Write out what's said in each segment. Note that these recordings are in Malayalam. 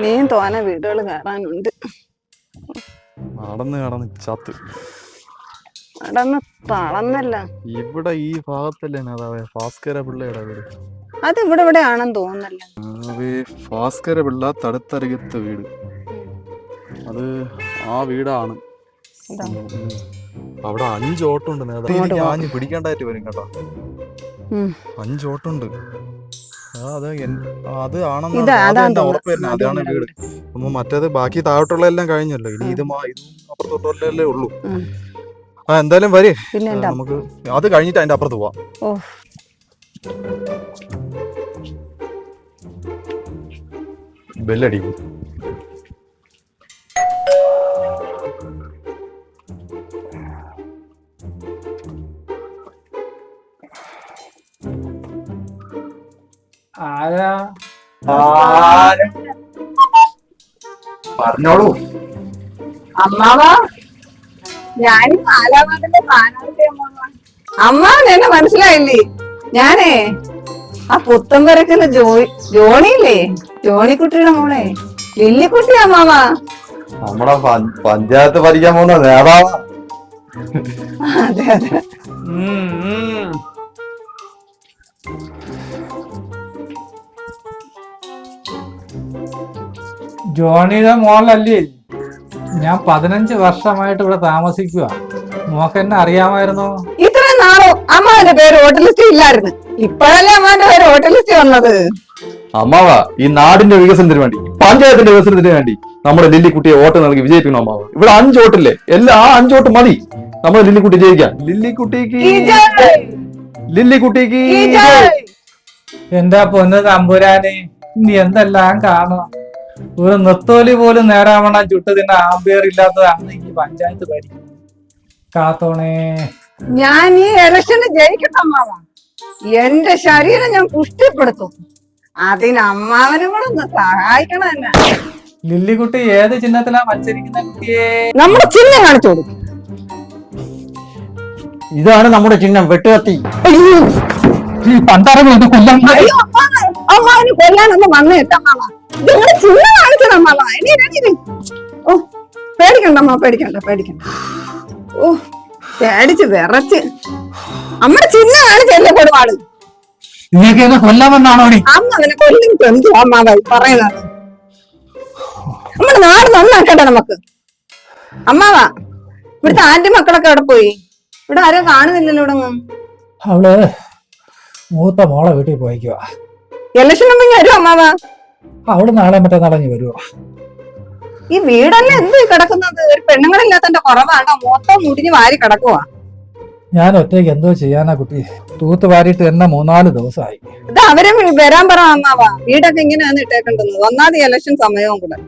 നീയും തോന വീടുകൾ കയറാനുണ്ട്. നടന്ന് കടന്ന് ചത്ത്. നടന്ന് തളന്നല്ല. ഇവിടെ ഈ ഭാഗത്തല്ലേ നേതാവേ ഭാസ്കര പിള്ളയുടെ വീട്. അത് ഇവിടെ ഇവിടെ ആണെന്ന് തോന്നുന്നല്ലോ ഭാസ്കര പിള്ള തടുത്തരകത്ത് വീട്. അത് ആ വീടാണ്. അവിടെ അഞ്ച് ഓട്ടമുണ്ട് നേതാവ് ഞാൻ പിടിക്കേണ്ടായിട്ട് വരും കേട്ടോ. അഞ്ചോട്ടുണ്ട് അഞ്ച് ഓട്ടമുണ്ട്. ആ അത്. ഉറപ്പ് അതാണ് വീട്. അപ്പൊ മറ്റേത് ബാക്കി താഴോട്ടുള്ള എല്ലാം കഴിഞ്ഞല്ലോ. ഇനി ഇത് അപ്പുറത്തോട്ടല്ലേ ഉള്ളൂ. ആ എന്തായാലും വരെ. നമുക്ക് അത് കഴിഞ്ഞിട്ട് അതിന്റെ അപ്പുറത്ത് പോവാം. ബെല്ലടിക്കും. ആരാ? പറഞ്ഞോളൂ. അമ്മാവാ? ഞാൻ പാലാവാടിന്റെ അമ്മാവാ. അമ്മ എന്നെ മനസ്സിലായില്ലേ? ഞാനേ ആ പുത്തമ്പരക്കൽ ജോണി ജോണിയില്ലേ? ജോണിക്കുട്ടിയുടെ മോളെ. ലില്ലിക്കുട്ടി അമ്മാവാ. നമ്മളെ പഞ്ച- പഞ്ചായത്ത് ഭരിക്കാൻ പോകുന്ന നേതാവാ. അതെ അതെ. ജോണിയുടെ മോളല്ലേ? ഞാൻ പതിനഞ്ച് വർഷമായിട്ട് ഇവിടെ താമസിക്കുക മോക്ക് എന്നെ അറിയാമായിരുന്നോ? ഇത്രയും നാളോ അമ്മാവന്റെ പേര് ഹോട്ടലിസ്റ്റ് ഇല്ലായിരുന്നു. ഇപ്പോഴല്ലേ അമ്മാവന്റെ പേര് ഹോട്ടലിസ്റ്റ് വന്നത്? അമ്മാവ ഈ നാടിന്റെ വികസനത്തിന് വേണ്ടി പഞ്ചായത്തിന്റെ വികസനത്തിന് വേണ്ടി നമ്മുടെ ലില്ലിക്കുട്ടിയെ വോട്ട് നൽകി വിജയിപ്പിക്കണം അമ്മാവ. ഇവിടെ അഞ്ച് വോട്ടില്ലേ? എല്ലാ ആ അഞ്ച് വോട്ട് മതി. നമ്മുടെ ലില്ലിക്കുട്ടി ജയിക്കാം. ലില്ലിക്കുട്ടിക്ക്! ലില്ലിക്കുട്ടിക്ക് എന്താ പൊന്ന് തമ്പുരാനെ? നീ എന്തെല്ലാം കാണണം ഒരു നിർത്തോലി പോലും നേരാവണ്ണം ചുട്ട് തിന്ന ആംബിയർ ഇല്ലാത്തതാണ് ഈ പഞ്ചായത്ത് ഭരിക്കുന്നത് കാത്തോണേ. ഞാൻ ഈ ഇലക്ഷന് ജയിക്കട്ടെ അമ്മാവ എന്റെ ശരീരം ഞാൻ പുഷ്ടിപ്പെടുത്തും അതിന് അമ്മാവനും കൂടെ ഒന്ന് സഹായിക്കണം എന്നെ. ലില്ലിക്കുട്ടി ഏത് ചിഹ്നത്തിലാ മത്സരിക്കുന്ന കുട്ടിയെ? നമ്മുടെ ചിഹ്നം കാണിച്ചു കൊടുക്കും. ഇതാണ് നമ്മുടെ ചിഹ്നം വെട്ടുകത്തി. പണ്ടറങ്ങി കൊല്ലം അയ്യോ അമ്മാവ അമ്മാവന് കൊല്ലാനൊന്നും വന്നു അമ്മാവ നിങ്ങളുടെ ചിഹ്നം കാണിച്ചത് ഇനി, ഇനി. ഓ പേടിക്കണ്ട അമ്മ പേടിക്കണ്ട പേടിക്കണ്ട. ഓ പേടിച്ച് വിറച്ച്. നമ്മുടെ ചിഹ്നം കാണിച്ചല്ലേ കൊടുവാൾ നിങ്ങൾക്ക് എന്നെ കൊല്ലാമെന്നാണോ അമ്മ പറയുന്നത്. നമ്മുടെ നാട് നന്നാക്കട്ടെ നമുക്ക്. അമ്മാവാ ഇവിടുത്തെ ആന്റി മക്കളൊക്കെ അവിടെ പോയി? ഇവിടെ ആരും കാണുന്നില്ലല്ലോ ഇവിടെ അവൾ മൂത്ത മോളെ വീട്ടിൽ പോയിക്കുക എലക്ഷൻ ഉണ്ടെങ്കിൽ വരും അമ്മാവാ. അവൾ നാളെ മറ്റേ നടഞ്ഞു വരുവോ? ഈ വീടല്ലേ എന്ത് കിടക്കുന്നത്? ഒരു പെണ്ണുങ്ങളില്ലാത്തന്റെ കുറവാണോ? മൊത്തം മുടിഞ്ഞ് വാരി കിടക്കുവാ. ഞാൻ ഒറ്റയ്ക്ക് എന്തോ ചെയ്യാനാ കുട്ടി. തൂത്ത് വാരിയിട്ട് എന്നെ മൂന്നാൽ ദിവസമായി. ഇത് അവരെ വരാൻ പറ അമ്മാവാ. വീടൊക്കെ ഇങ്ങനെയാണ് ഇട്ടേക്കേണ്ടത്. ഒന്നാമത് ഇലക്ഷൻ സമയവും കൂടെ.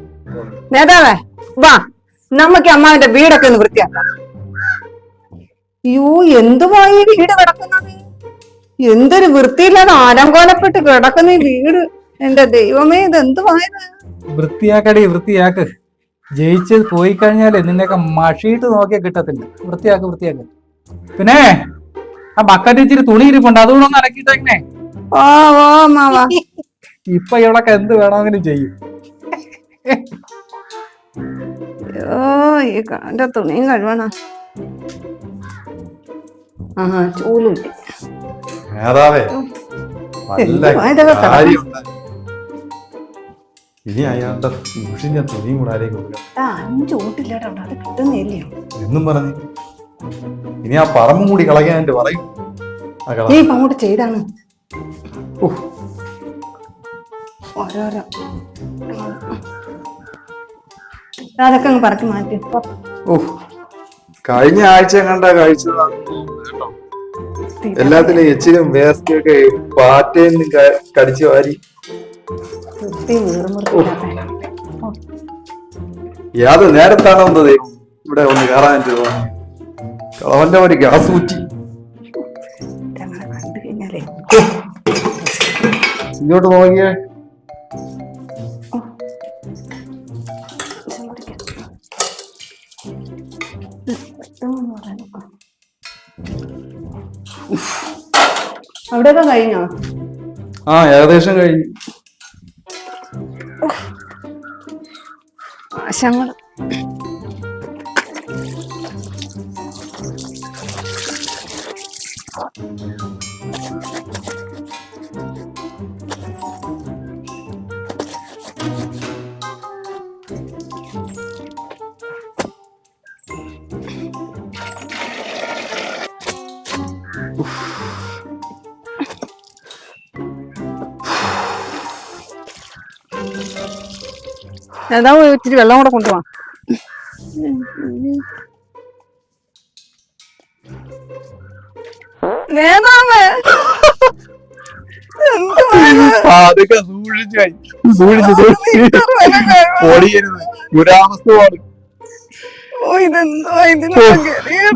നേതാവേ വാ. നമുക്ക് അമ്മാവിന്റെ വീടൊക്കെ ഒന്ന് വൃത്തിയാക്കാം. അയ്യോ എന്തുമായി വീട് കിടക്കുന്നത്? എന്തൊരു വൃത്തിയില്ലാതെ ആരംകോലപ്പെട്ട് കിടക്കുന്ന ഈ വീട്? എന്റെ ദൈവമേ ഇത് എന്തുവായത് വൃത്തിയാക്കടി വൃത്തിയാക്ക്. ജയിച്ച് പോയി കഴിഞ്ഞാൽ നിന്നെയൊക്കെ മഷിയിട്ട് നോക്കിയാൽ കിട്ടത്തില്ല. വൃത്തിയാക്ക് വൃത്തിയാക്ക്. പിന്നെ ആ ബക്കറ്റ് ഇച്ചിരി തുണി ഇരിപ്പുണ്ട് അതുകൂടെ ഒന്ന് ഓ ഓ അമ്മാവാ ഇപ്പൊ ഇവളൊക്കെ എന്ത് വേണമെങ്കിലും ചെയ്യും. ഓ ഈ എന്റെ തുണിയും കഴുവണ. ആ ചൂൽ കിട്ടി നേതാവേ നല്ല ഇതൊക്കെ? കാര്യമുണ്ട്. ഇനി അയാളുടെ തുണിയും കൂടെ ആരേക്ക് കൊടുക്കാം ആ അഞ്ച് അത് കിട്ടുന്നില്ലയോ? എന്നും പറഞ്ഞു. ഇനി ആ പറമ്പും കൂടി കളയാൻ എന്റെ പറയും. ആ കള. നീ ഇപ്പൊ അങ്ങോട്ട് ചെയ്താണ്. ഓരോരോ. അതൊക്കെ അങ്ങ് പറക്കി മാറ്റി. കഴിഞ്ഞ ആഴ്ച കണ്ട കേട്ടോ എല്ലാത്തിലും എച്ചിലും വേസ്റ്റൊക്കെ ഒക്കെ പാറ്റേന്ന് കടിച്ചു വാരി. വൃത്തി നേരത്താണോ ദൈവം ഇവിടെ ഒന്ന് കയറാൻ കളവന്റെ ഒരു ഗ്യാസ് കുറ്റി ഇങ്ങോട്ട് നോക്കിയേ. അവിടെയൊക്കെ കഴിഞ്ഞോ? ആ ഏകദേശം കഴിഞ്ഞു. 香了。ഏതാ ഇച്ചിരി വെള്ളം കൂടെ കൊണ്ടുപോവാ? അതൊക്കെ സൂക്ഷിച്ചു ഓടിയരുത്.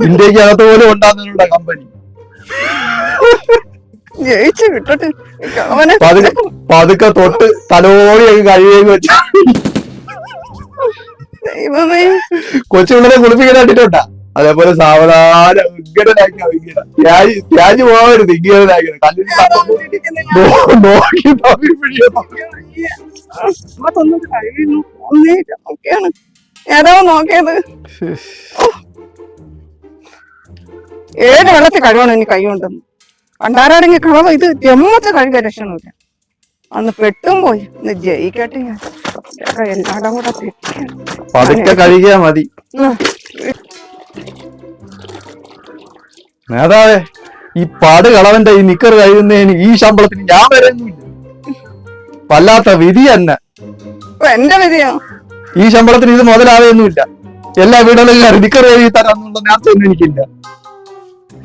ഇന്ത്യയ്ക്ക് അകത്ത് പോലും. ഉണ്ടാകുന്നുണ്ട കമ്പനി. ജയിച്ചു വിട്ടോട്ടെ. പതുക്കെ തൊട്ട് തലോടി കഴിയുകയും വെച്ചു ദൈവമേ. കൊച്ചുപിള്ളരെ കുളിപ്പിക്കാൻ ഇട്ടിട്ടുണ്ടാ അതേപോലെ സാവധാനം ഇങ്ങനെ ത്യാജ് ത്യാജ് പോകരുത് നോക്കി. അതൊന്നും കഴിയുന്നു നോക്കിയാണ്. ഏതോ നോക്കിയത്? ഏത് വെള്ളത്തിൽ കഴിവണം ഇനി കൈ കൊണ്ടെന്ന് പണ്ടാരാടെങ്കിൽ കളവ് ഇത് ജമ്മത്തെ കഴുക രക്ഷണമില്ല അന്ന് പെട്ടും പോയി. ഇന്ന് ജയിക്കട്ടെ ഞാൻ. എല്ലാടും കൂടെ. പതുക്കെ കഴിക്കാ മതി. നേതാവേ ഈ പാട് കളവന്റെ ഈ നിക്കർ കഴിയുന്നതിന് ഈ ശമ്പളത്തിന് ഞാൻ വരുന്നില്ല വല്ലാത്ത വിധി തന്നെ എന്റെ വിധിയോ? ഈ ശമ്പളത്തിന് ഇത് മുതലാവുന്നില്ല എല്ലാ വീടുകളിലും നിക്കർ കഴുകി തരാന്നുള്ള ഞാൻ ഒന്നും എനിക്കില്ല.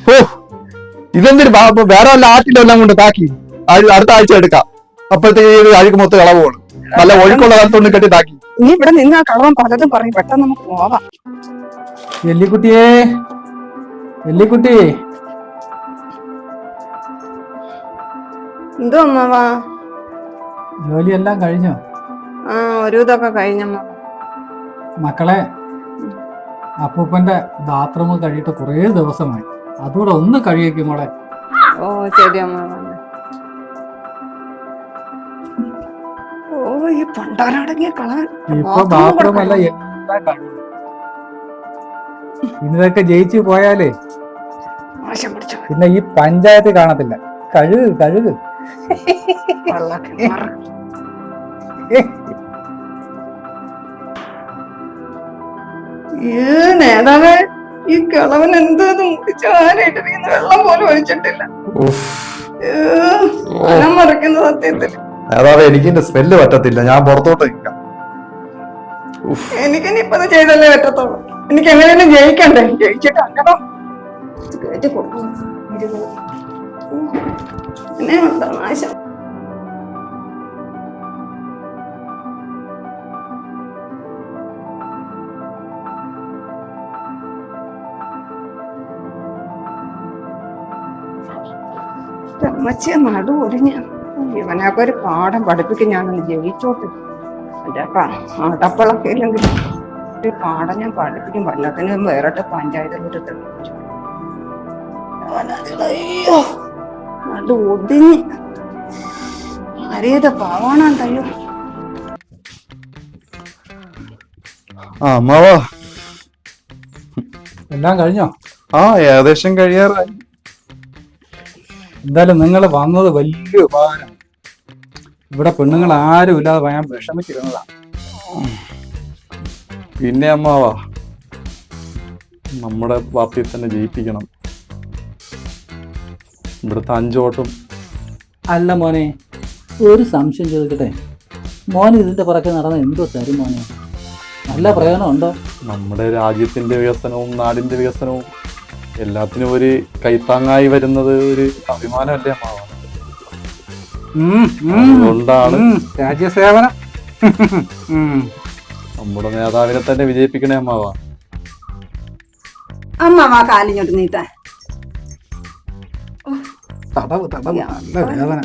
ഓ ഇതെന്തൊരു വേറെ വല്ല ആറ്റിലെല്ലാം കൊണ്ട് താക്കി അടുത്ത ആഴ്ച എടുക്കാം. അപ്പോഴത്തേക്ക് അഴുക്ക് മൊത്തം കളവുള്ളൂ നല്ല ഒഴുക്കുള്ള കാലത്തൊന്നും കെട്ടി താക്കി നീ ഇവിടെ നിന്ന് ആ കളവൻ പലതും പറയും. പെട്ടെന്ന് നമുക്ക് പോവാം. എല്ലിക്കുട്ടിയേ എല്ലിക്കുട്ടി എന്തോ അമ്മാവാ? ജോലിയെല്ലാം കഴിഞ്ഞോ? ആ ഒരു ഇതൊക്കെ കഴിഞ്ഞമ്മ മക്കളെ അപ്പൂപ്പന്റെ ബാത്റൂം കഴിയിട്ട് കുറേ ദിവസമായി. അതുകൂടെ ഒന്ന് കഴിയേക്കും മോളെ. ഓ ശരി അമ്മാവാ. പണ്ടാരടങ്ങിയ കളവൻ കഴിയും ഇതൊക്കെ ജയിച്ചു പോയാലേ. പിന്നെ ഈ പഞ്ചായത്ത് കാണത്തില്ല. കഴുക് കഴുക്. ഏ നേതാവേ ഈ കിളവൻ എന്തോ മുടിച്ചാനായിട്ടിരിക്കുന്ന വെള്ളം പോലും ഒഴിച്ചിട്ടില്ല. മറക്കുന്ന സത്യത്തിൽ മറിക്കുന്ന സത്യത്തിൽ. നേതാവേ എനിക്ക് എന്റെ സ്മെല്ല് പറ്റത്തില്ല. ഞാൻ പുറത്തോട്ട് നിൽക്കാം ഉഫ്. എനിക്കിനി ഇപ്പൊ ചെയ്തല്ലേ പറ്റത്തുള്ളൂ. എനിക്ക് എങ്ങനെയും ജയിക്കണ്ടേ ജയിച്ചിട്ട് അങ്ങനെ കയറ്റി കൊടുക്കണം. പിന്നെ നാശം. അമ്മച്ചിയെ നടു ഒടിഞ്ഞ ഇവനൊക്കെ ഒരു പാഠം പഠിപ്പിക്കും ഞാനൊന്ന് ജയിച്ചോട്ട്. എന്റെ അടപ്പളൊക്കെ ഇല്ലെങ്കിൽ ഒരു പാഠം ഞാൻ പഠിപ്പിക്കും. വല്ലത്തിനും വേറിട്ട് പഞ്ചായത്തിലോട്ട് തെളിയിച്ചു അയ്യോ ആ അമ്മാവാ എല്ലാം കഴിഞ്ഞോ? ആ ഏകദേശം കഴിയാറായി. എന്തായാലും നിങ്ങൾ വന്നത് വലിയ ഉപകാരം. ഇവിടെ പെണ്ണുങ്ങൾ ആരും ഇല്ലാതെ ഞാൻ വിഷമിച്ചിരുന്നതാണ് പിന്നെ അമ്മാവാ നമ്മുടെ പാർട്ടിയെ തന്നെ ജയിപ്പിക്കണം. ഇവിടുത്തെ അഞ്ചോട്ടും. അല്ല മോനെ ഒരു സംശയം ചോദിക്കട്ടെ? മോൻ ഇതിന്റെ പുറകെ നടന്ന എന്തോ തരും മോനെ? നല്ല പ്രയോജനമുണ്ടോ? നമ്മുടെ രാജ്യത്തിന്റെ വികസനവും നാടിന്റെ വികസനവും എല്ലാത്തിനും ഒരു കൈത്താങ്ങായി വരുന്നത് ഒരു അഭിമാനമല്ലേ അമ്മാവാണ് ഉം, ഉം, അതുകൊണ്ടാണ് രാജ്യസേവന. നമ്മുടെ നേതാവിനെ തന്നെ വിജയിപ്പിക്കണേ അമ്മാവ. അമ്മാവാ കാലിഞ്ഞോട്ട് നീട്ടാ തടവ് തടവ് നല്ല വേദന.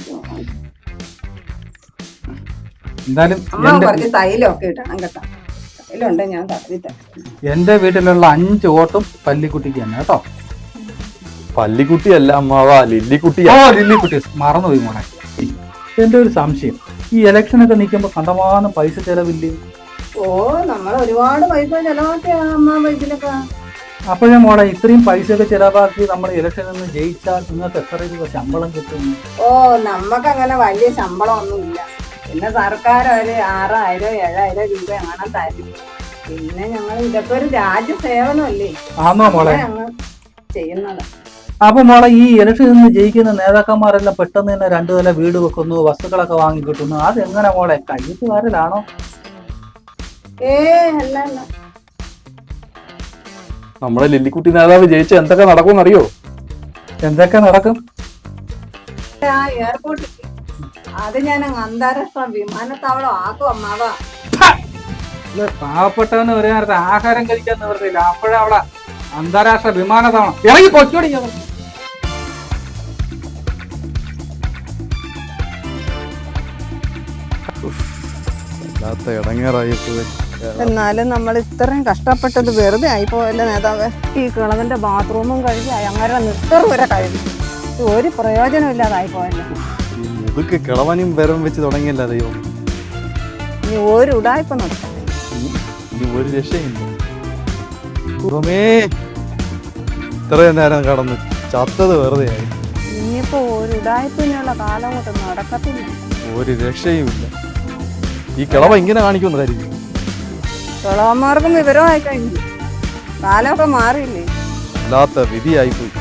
എന്തായാലും കുറച്ച് തൈലൊക്കെ കേട്ടോ. തൈലുണ്ട് ഞാൻ തടവി എന്റെ വീട്ടിലുള്ള അഞ്ച് ഓട്ടും പല്ലിക്കുട്ടിക്ക് തന്നെ കേട്ടോ. പല്ലിക്കുട്ടിയല്ല അമ്മാവ ലില്ലിക്കുട്ടിയാ. ഓ ലില്ലിക്കുട്ടി. മറന്നുപോയി മോളെ എന്റെ ഒരു സംശയം. ഈ ഇലക്ഷൻ ഒക്കെ നിൽക്കുമ്പോ കണ്ടമാനം പൈസ ചെലവില്ലേ? ഓ നമ്മൾ ഒരുപാട് പൈസ ചെലവാക്കിയാ അമ്മാവ ഇതിലൊക്കെ അപ്പോഴേ മോളെ ഇത്രയും ഒക്കെ ചെലവാക്കി നമ്മൾ ഇലക്ഷനിൽ നിന്ന് ജയിച്ചാൽ നിങ്ങൾക്ക് എത്ര രൂപ ശമ്പളം കിട്ടും? ഓ നമുക്ക് അങ്ങനെ വലിയ ശമ്പളം ഒന്നുമില്ല പിന്നെ സർക്കാർ ഒരു ആറായിരം ഏഴായിരം രൂപ അങ്ങനെ തരും പിന്നെ ഞങ്ങൾ ഇതൊക്കെ ഒരു രാജ്യ സേവനമല്ലേ ആന്നോ മോളെ. ചെയ്യുന്നത് അപ്പൊ മോളെ ഈ ഇലക്ഷനിൽ നിന്ന് ജയിക്കുന്ന നേതാക്കന്മാരെല്ലാം പെട്ടെന്ന് തന്നെ രണ്ടു നില വീട് വെക്കുന്നു വസ്തുക്കളൊക്കെ വാങ്ങി കിട്ടുന്നു. അതെങ്ങനെ മോളെ? കയ്യത്തുകാരലാണോ വരലാണോ നമ്മുടെ ലില്ലിക്കുട്ടി നേതാവ് ജയിച്ച എന്തൊക്കെ നടക്കും അറിയോ എന്തൊക്കെ നടക്കും? ആ എയർപോർട്ടിൽ അത് ഞാൻ അങ്ങ് അന്താരാഷ്ട്ര വിമാനത്താവളം ആക്കും അമ്മാവ. പാവപ്പെട്ടവന് ഒരു നേരത്തെ ആഹാരം കഴിക്കാൻ നിവർത്തിയില്ല അപ്പോഴവിടെ അന്താരാഷ്ട്ര വിമാനത്താവളം. ഇറങ്ങി പൊച്ചോടി എന്നാലും നമ്മൾ ഇത്രയും കഷ്ടപ്പെട്ടത് വെറുതെ ആയി ആയിപ്പോയല്ലേ നേതാവ്? ഈ കിളവന്റെ ബാത്റൂമും കഴുകി അങ്ങനെ നിക്കർ വരെ കഴുകി ഇത് ഒരു പ്രയോജനം ഇല്ലാതായി പോയല്ലേ മുതുക്ക് കിളവനും വെച്ച് തുടങ്ങിയല്ല ദൈവം? ഇനി ഒരു ഉടായ്പ ഇനി ഒരു രക്ഷയില്ല ദൈവമേ ഇത്രയും നേരം കടന്ന് ചത്തത് വെറുതെ ആയി. ഇനിയിപ്പോ ഒരു ഉടായ്പിനുള്ള കാലം കൊണ്ട് നടക്കത്തില്ല. ഒരു രക്ഷയുമില്ല. ഈ കിളവ ഇങ്ങനെ കാണിക്കുന്നതായിരിക്കും. കിളവന്മാർക്കും വിവരമായി കഴിഞ്ഞു. കാലമൊക്കെ മാറിയില്ലേ? അല്ലാത്ത വിധിയായിപ്പോയി.